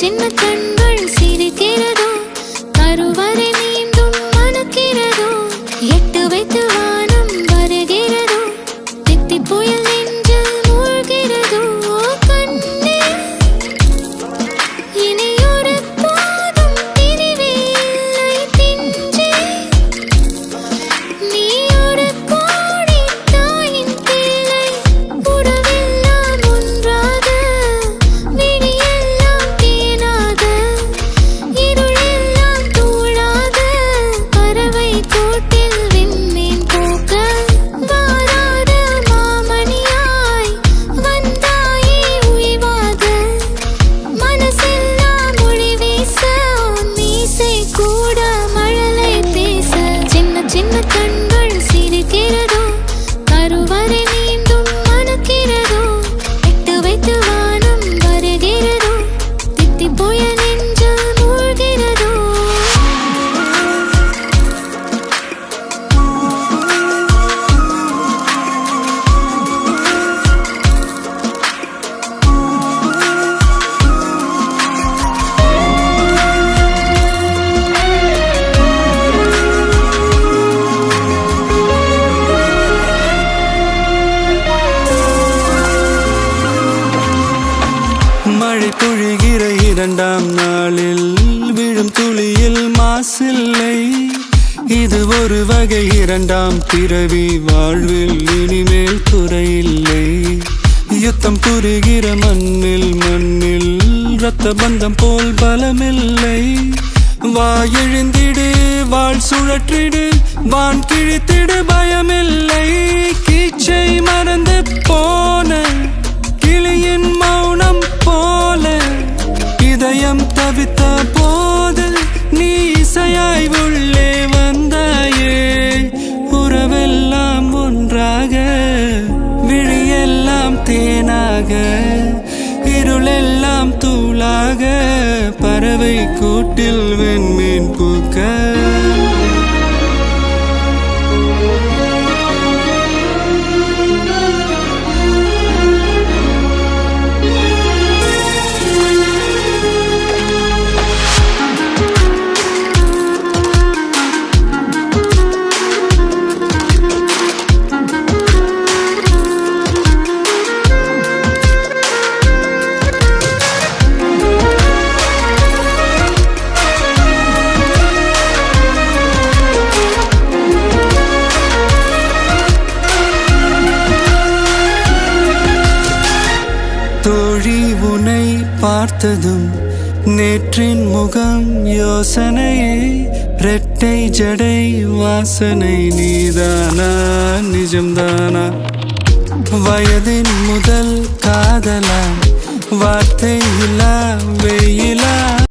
சின்ன கண்ணு மழை பொழிகிற இரண்டாம் நாளில் விழும் துளியில் மாசில்லை. இது ஒரு வகை இரண்டாம் பிறவி வாழ்வில் இனிமேல் குறையில்லை யுத்தம் புரிகிற மண்ணில் மண்ணில் இரத்த பந்தம் போல் பலமில்லை. வாயெழுந்திடு வாழ் சுழற்றிடு வான் கிழித்திடு பயமில்லை. கீச்சை தேனாக இருளெல்லாம் தூளாக பறவை கூட்டில் வெண்மீன் பூக்க. பார்த்ததும் நேற்றின் முகம் யோசனையே ரெட்டை ஜடை வாசனை நீதானா? நிஜம்தானா? வயதின் முதல் காதலா? வார்த்தை இல்லா வெயிலா?